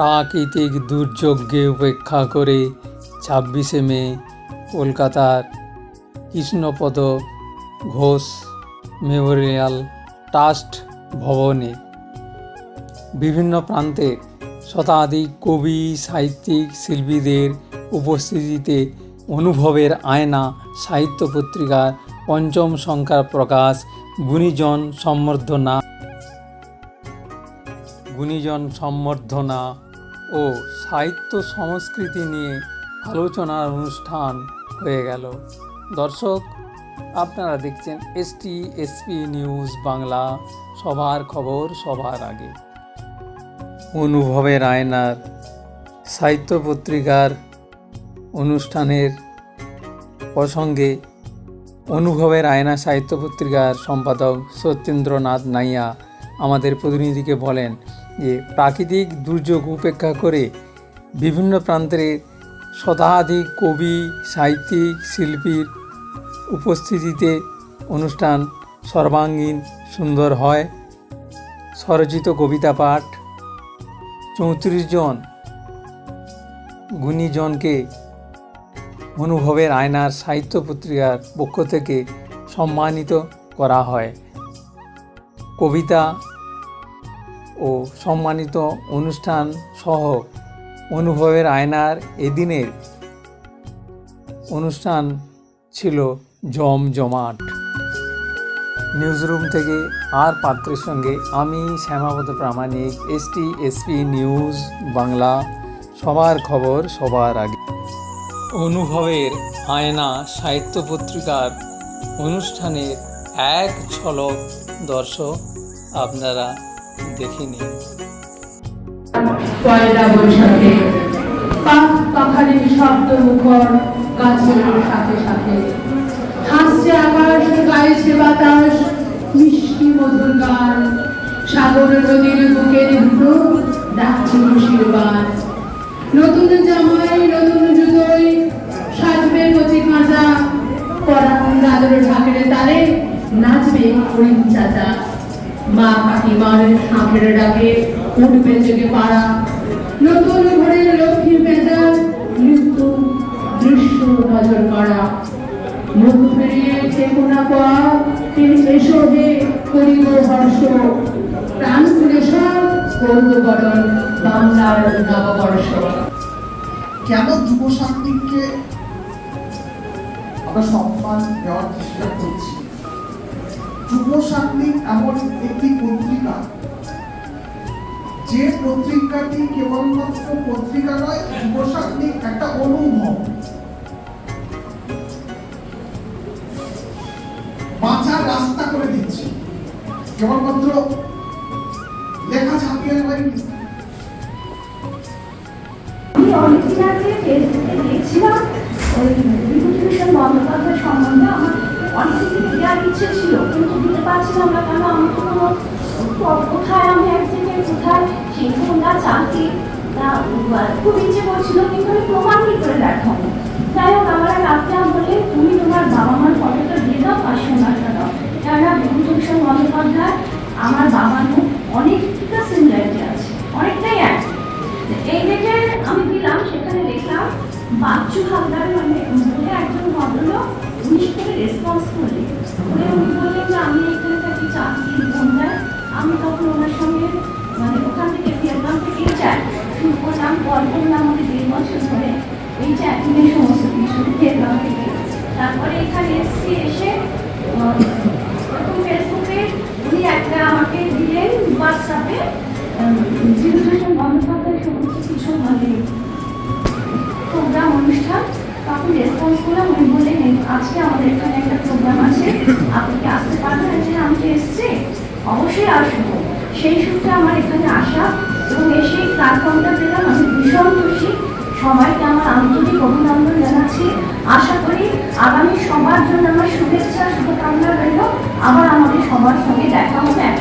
প্রাকৃতিক দুর্যোগকে উপেক্ষা করে ছাব্বিশে মে কলকাতার কৃষ্ণপদ ঘোষ মেমোরিয়াল ট্রাস্ট ভবনে। বিভিন্ন প্রান্তে শতাধিক কবি, সাহিত্যিক, শিল্পীদের উপস্থিতিতে অনুভবের আয়না, সাহিত্য পত্রিকার পঞ্চম সংখ্যার প্রকাশ, গুণীজন সম্বর্ধনা গুণীজন সম্বর্ধনা ও সাহিত্য সংস্কৃতি নিয়ে আলোচনার অনুষ্ঠান হয়ে গেল। দর্শক, আপনারা দেখছেন S ST SP news Bangla, সবার খবর সবার আগে। অনুভবের আয়নার সাহিত্য পত্রিকার অনুষ্ঠানের প্রসঙ্গে অনুভবের আয়না সাহিত্য পত্রিকার সম্পাদক সত্যেন্দ্রনাথ নাইয়া আমাদের প্রতিনিধিকে বলেন যে প্রাকৃতিক দুর্যোগ উপেক্ষা করে বিভিন্ন প্রান্তের শতাধিক কবি, সাহিত্যিক, শিল্পীর উপস্থিতিতে অনুষ্ঠান সর্বাঙ্গীন সুন্দর হয়। স্বরচিত কবিতা পাঠ চৌত্রিশ জন গুণীজনকে অনুভবের আয়নার সাহিত্য পত্রিকার পক্ষ থেকে সম্মানিত করা হয়। কবিতা ও সম্মানিত অনুষ্ঠান সহ অনুভবের আয়নার এদিনের অনুষ্ঠান ছিল জমজমাট। নিউজরুম থেকে আর পাত্রের সঙ্গে আমি Shyamapada Pramanik ST SP news Bangla, সবার খবর সবার আগে। অনুভবের আয়না সাহিত্য পত্রিকার অনুষ্ঠানের এক ঝলক দর্শক আপনারা দেখে নিন পয়লা বৈশাখে পাখ শব্দ মুখর গাছের সাথে সাথে। হাসছে আকাশ, গাইছে বাতাস, মিষ্টি মধুর গান। সাগর নদীর দুটো ডাকছে খুশির গান নতুন জামাই, নতুন জুতোই, সাজবে কচি কাঁচা ঢাকের তালে নাচবে হরিণ চাচা। মা কাকিমার শাঁখের ডাকে উঠবে জেগে পাড়া। নতুন ঘরের লক্ষ্মী পেঁচার মৃত্যু দৃশ্য নজর করা মুখ ফিরিয়ে তিনি এসো হে করিব হর্ষ। প্রাণ খুলে সব করব গঠন বাংলার নববর্ষ। কেন যুব সাংবাদিককে আমরা সম্মান দেওয়ার চেষ্টা করছি? যুব এমন একটি পত্রিকা। যে পত্রিকাটি কেবলমাত্র পত্রিকা নয় যুব একটা অনুভব। বাঁচার রাস্তা করে দিচ্ছে। কেবলমাত্র লেখা ছাপিয়ে হয়নি আমি অনেকদিন আগে ফেসবুকে দেখছিলাম, ওই বিভূতিভূষণ বন্দ্যোপাধ্যায় সম্বন্ধে ইচ্ছে ছিল, কিন্তু দিতে পারছিলাম না আমার তো কোনো কোথায় আমি এক কোথায় সেই ফোনটা চাকরি তা খুব ইচ্ছে করছিল, কিন্তু আমি প্রমাণ কি করে দেখাবো? যাই হোক, আমার বলে তুমি তোমার বাবা মার ফটোটা দিয়ে আর সোনারটা দাও। কেননা বিভূতিভূষণ আমার বাবার মুখ অনেকটা সিমিলারিটি আছে, অনেকটাই এক এই দেখে আমি দিলাম, সেখানে দেখলাম, বাচ্চু হালদার মানে একজন ভদ্রলোক উনি সেখানে রেসপন্স করলেন উনি বললেন যে, আমি এখানে থাকি চাকরি বন্ধায় আমি তখন ওনার সঙ্গে মানে ওখান থেকে ভিয়েতনাম থেকে যাই। শুরু করলাম কল করলাম আমাকে দেড় বছর ধরে এই চ্যাটিংয়ের সমস্ত কিছু, ভিয়েতনাম থেকে। তারপরে এখানে এসছি এসে প্রথম ফেসবুকে উনি একটা আমাকে দিলেন হোয়াটসঅ্যাপে আমাদের এখানে একটা প্রোগ্রাম আছে। আপনি কি আসতে পারবেন? যে আমি এসছি, অবশ্যই আসব। সেই সূত্রে আমার এখানে আসা এবং এসে প্ল্যাটফর্মটা পেলাম। আমি ভীষণ খুশি। সবাইকে আমার আন্তরিক অভিনন্দন জানাচ্ছি। আশা করি আগামী সবার জন্য আমার শুভেচ্ছা, শুভকামনা রইল। আবার আমাদের সবার সঙ্গে দেখা হবে এক